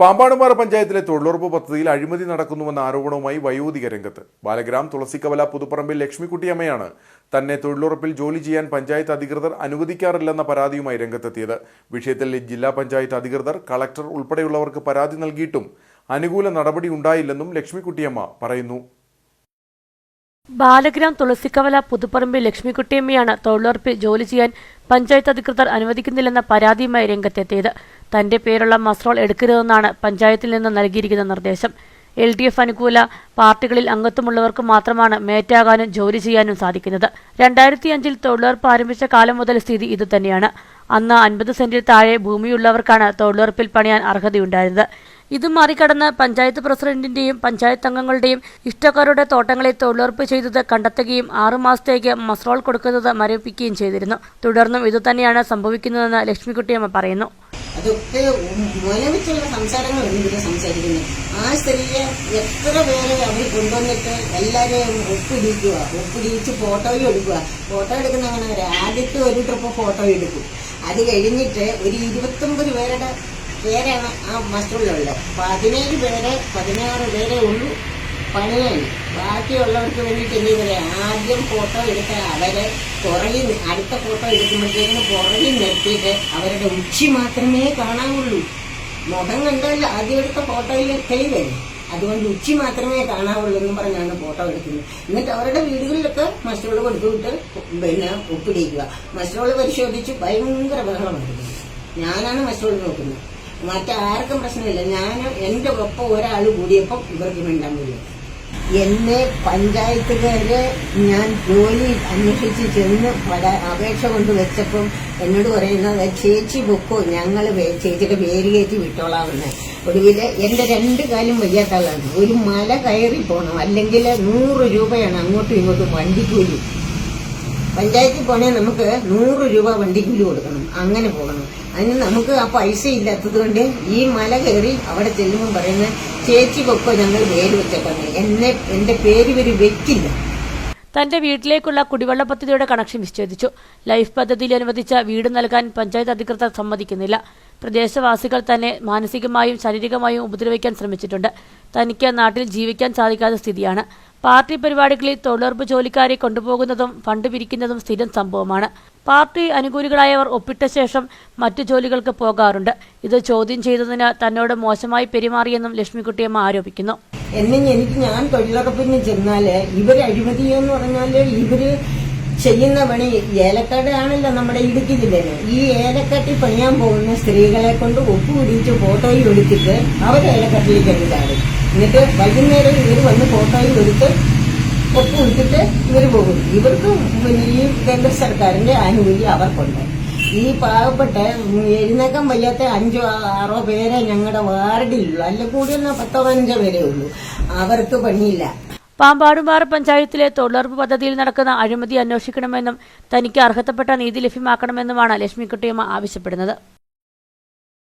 പാമ്പാടുംപാറ പഞ്ചായത്തിലെ തൊഴിലുറപ്പ് പദ്ധതിയിൽ അഴിമതി നടക്കുന്നുവെന്ന ആരോപണവുമായി വയോധിക രംഗത്ത്. ബാലഗ്രാം തുളസിക്കവല പുതുപ്പറമ്പിൽ ലക്ഷ്മിക്കുട്ടിയമ്മയാണ് തന്നെ തൊഴിലുറപ്പിൽ ജോലി ചെയ്യാൻ പഞ്ചായത്ത് അധികൃതർ അനുവദിക്കാറില്ലെന്ന പരാതിയുമായി രംഗത്തെത്തിയത്. വിഷയത്തിൽ ജില്ലാ പഞ്ചായത്ത് അധികൃതർ കളക്ടർ ഉൾപ്പെടെയുള്ളവർക്ക് പരാതി നൽകിയിട്ടും അനുകൂല നടപടി ഉണ്ടായില്ലെന്നും ലക്ഷ്മിക്കുട്ടിയമ്മ പറയുന്നു. ബാലഗ്രാം തുളസിക്കവല പുതുപ്പറമ്പിൽ ലക്ഷ്മിക്കുട്ടിയമ്മയാണ് തൊഴിലുറപ്പിൽ ജോലി ചെയ്യാൻ പഞ്ചായത്ത് അധികൃതർ അനുവദിക്കുന്നില്ലെന്ന പരാതിയുമായി രംഗത്തെത്തിയത്. തന്റെ പേരുള്ള മസ്രോൾ എടുക്കരുതെന്നാണ് പഞ്ചായത്തിൽ നിന്ന് നൽകിയിരിക്കുന്ന നിർദ്ദേശം. എൽ ഡി എഫ് അനുകൂല പാർട്ടികളിൽ അംഗത്വമുള്ളവർക്ക് മാത്രമാണ് മേറ്റാകാനും ജോലി ചെയ്യാനും സാധിക്കുന്നത്. രണ്ടായിരത്തി അഞ്ചിൽ തൊഴിലുറപ്പ് ആരംഭിച്ച കാലം മുതൽ സ്ഥിതി ഇതുതന്നെയാണ്. അന്ന് അൻപത് സെന്റിൽ താഴെ ഭൂമിയുള്ളവർക്കാണ് തൊഴിലുറപ്പിൽ പണിയാൻ അർഹതയുണ്ടായിരുന്നത്. ഇത് മറികടന്ന് പഞ്ചായത്ത് പ്രസിഡന്റിന്റെയും പഞ്ചായത്ത് അംഗങ്ങളുടെയും ഇഷ്ടക്കാരുടെ തോട്ടങ്ങളെ തൊഴിലുറപ്പ് ചെയ്തത് കണ്ടെത്തുകയും ആറുമാസത്തേക്ക് മസ്രോൾ കൊടുക്കുന്നത് മരവിപ്പിക്കുകയും ചെയ്തിരുന്നു. തുടർന്നും ഇതുതന്നെയാണ് സംഭവിക്കുന്നതെന്ന് ലക്ഷ്മിക്കുട്ടിയമ്മ പറയുന്നു. അതൊക്കെ മുലവെച്ചുള്ള സംസാരങ്ങളാണ് ഇവർ സംസാരിക്കുന്നത്. ആ സ്ത്രീയെ എത്ര പേരെ അവർ കൊണ്ടുവന്നിട്ട് എല്ലാവരെയും ഒപ്പിടിക്കുക ഒപ്പിടിച്ച് ഫോട്ടോയും എടുക്കുക. ഫോട്ടോ എടുക്കുന്ന അങ്ങനെ ആദ്യത്തെ ഒരു ട്രിപ്പ് ഫോട്ടോ എടുക്കും. അത് കഴിഞ്ഞിട്ട് ഒരു ഇരുപത്തൊമ്പത് പേരുടെ പേരാണ് ആ മസ്റ്ററിലുള്ളത് പതിനേഴ് പേരെ പതിനാറ് പേരെ ഉള്ളൂ പണിയാണ് ബാക്കിയുള്ളവർക്ക് വേണ്ടിയിട്ട് എന്ത് ചെയ്യുന്നത് ആദ്യം ഫോട്ടോ എടുത്ത അവരെ പുറകിൽ അടുത്ത ഫോട്ടോ എടുക്കുമ്പോഴത്തേക്കിന് പുറകിൽ നിർത്തിയിട്ട് അവരുടെ ഉച്ചി മാത്രമേ കാണാവുള്ളൂ. മുഖം കണ്ടല്ല ആദ്യം എടുത്ത ഫോട്ടോയിൽ തെളിവല്ലേ അതുകൊണ്ട് ഉച്ചി മാത്രമേ കാണാവുള്ളൂ എന്ന് പറഞ്ഞാണ് ഫോട്ടോ എടുക്കുന്നത്. എന്നിട്ട് അവരുടെ വീടുകളിലൊക്കെ മസ്റ്ററോൾ കൊടുത്തുവിട്ട് പിന്നെ ഒപ്പിടിക്കുക. മസ്റ്ററോൾ പരിശോധിച്ച് ഭയങ്കര ബഹളമായിരുന്നു ഞാനാണ് മസ്റ്ററോൾ നോക്കുന്നത്. മറ്റാർക്കും പ്രശ്നമില്ല. ഞാൻ എന്റെ ഒപ്പം ഒരാൾ കൂടിയപ്പം ഇവർക്ക് മിണ്ടാൻ കഴിയും എന്നെ പഞ്ചായത്തുകാര് ഞാൻ ജോലി അന്വേഷിച്ച് ചെന്ന് പല- അപേക്ഷ കൊണ്ട് വെച്ചപ്പം എന്നോട് പറയുന്നത് ചേച്ചി പൊക്കോ ഞങ്ങൾ ചേച്ചിയുടെ പേര് കയറ്റി വിട്ടോളാമെന്ന്. ഒടുവിൽ എന്റെ രണ്ട് കാലും വയ്യാത്ത ആളാണ് ഒരു മല കയറി പോകണം അല്ലെങ്കിൽ നൂറ് രൂപയാണ് അങ്ങോട്ടും ഇങ്ങോട്ടും വണ്ടിക്കൂലി പഞ്ചായത്തിൽ പോണേ നമുക്ക് നൂറ് രൂപ വണ്ടിക്കൂലി കൊടുക്കണം. അങ്ങനെ പോകണം. അതിന് നമുക്ക് ആ പൈസ ഇല്ലാത്തത് കൊണ്ട് ഈ മല കയറി അവിടെ ചെല്ലുമ്പോൾ പറയുന്ന ചേച്ചി പൊക്കോ ഞങ്ങൾ പേര് വെച്ചേക്കാണ് എന്നെ എന്റെ പേര് ഇവർ വെക്കില്ല. തന്റെ വീട്ടിലേക്കുള്ള കുടിവെള്ള പദ്ധതിയുടെ കണക്ഷൻ വിച്ഛേദിച്ചു ലൈഫ് പദ്ധതിയിൽ അനുവദിച്ച വീട് നൽകാൻ പഞ്ചായത്ത് അധികൃതർ സമ്മതിക്കുന്നില്ല. പ്രദേശവാസികൾ തന്നെ മാനസികമായും ശാരീരികമായും ഉപദ്രവിക്കാൻ ശ്രമിച്ചിട്ടുണ്ട്. തനിക്ക് നാട്ടിൽ ജീവിക്കാൻ സാധിക്കാത്ത സ്ഥിതിയാണ്. പാർട്ടി പരിപാടികളിൽ തൊഴിലുറപ്പ് ജോലിക്കാരെ കൊണ്ടുപോകുന്നതും ഫണ്ട് പിരിക്കുന്നതും സ്ഥിരം സംഭവമാണ്. പാർട്ടി അനുകൂലികളായവർ ഒപ്പിട്ട ശേഷം മറ്റു ജോലികൾക്ക് പോകാറുണ്ട്. ഇത് ചോദ്യം ചെയ്തതിന് തന്നോട് മോശമായി പെരുമാറിയെന്നും ലക്ഷ്മിക്കുട്ടിയമ്മ ആരോപിക്കുന്നു. എന്നെ എനിക്ക് ഞാൻ തൊഴിലുറപ്പിന് ചെന്നാൽ ഇവർ അഴിമതി എന്ന് പറഞ്ഞാൽ ഇവർ ചെയ്യുന്ന പണി ഏലക്കാട് ആണല്ലോ നമ്മുടെ ഇടുക്കി ജില്ലയിൽ ഈ ഏലക്കാട്ടിൽ പണിയാൻ പോകുന്ന സ്ത്രീകളെ കൊണ്ട് ഒപ്പുപിടിച്ച് ഫോട്ടോയിൽ എടുത്തിട്ട് അവർ ഏലക്കാട്ടിലേക്ക് എടുത്താണ് എന്നിട്ട് വൈകുന്നേരം ഇവർ വന്ന് ഫോട്ടോയും എടുത്ത് ഒപ്പ് ഒപ്പുവിട്ടിട്ട് ഇവർ പോകും. ഇവർക്ക് ഈ കേന്ദ്ര സർക്കാരിന്റെ ആനുകൂല്യം അവർക്കുണ്ട്. ഈ പാവപ്പെട്ട എഴുന്നേക്കാൻ വയ്യാത്ത അഞ്ചോ ആറോ പേരെ ഞങ്ങളുടെ വാർഡിലുള്ളൂ അല്ല കൂടിയെന്ന പത്തോ പതിനഞ്ചോ പേരേ ഉള്ളൂ. അവർക്ക് പണിയില്ല. പാമ്പാടുംപാറ പഞ്ചായത്തിലെ തൊഴിലുറപ്പ് പദ്ധതിയിൽ നടക്കുന്ന അഴിമതി അന്വേഷിക്കണമെന്നും തനിക്ക് അർഹതപ്പെട്ട നീതി ലഭ്യമാക്കണമെന്നുമാണ് ലക്ഷ്മിക്കുട്ടിയമ്മ ആവശ്യപ്പെടുന്നത്.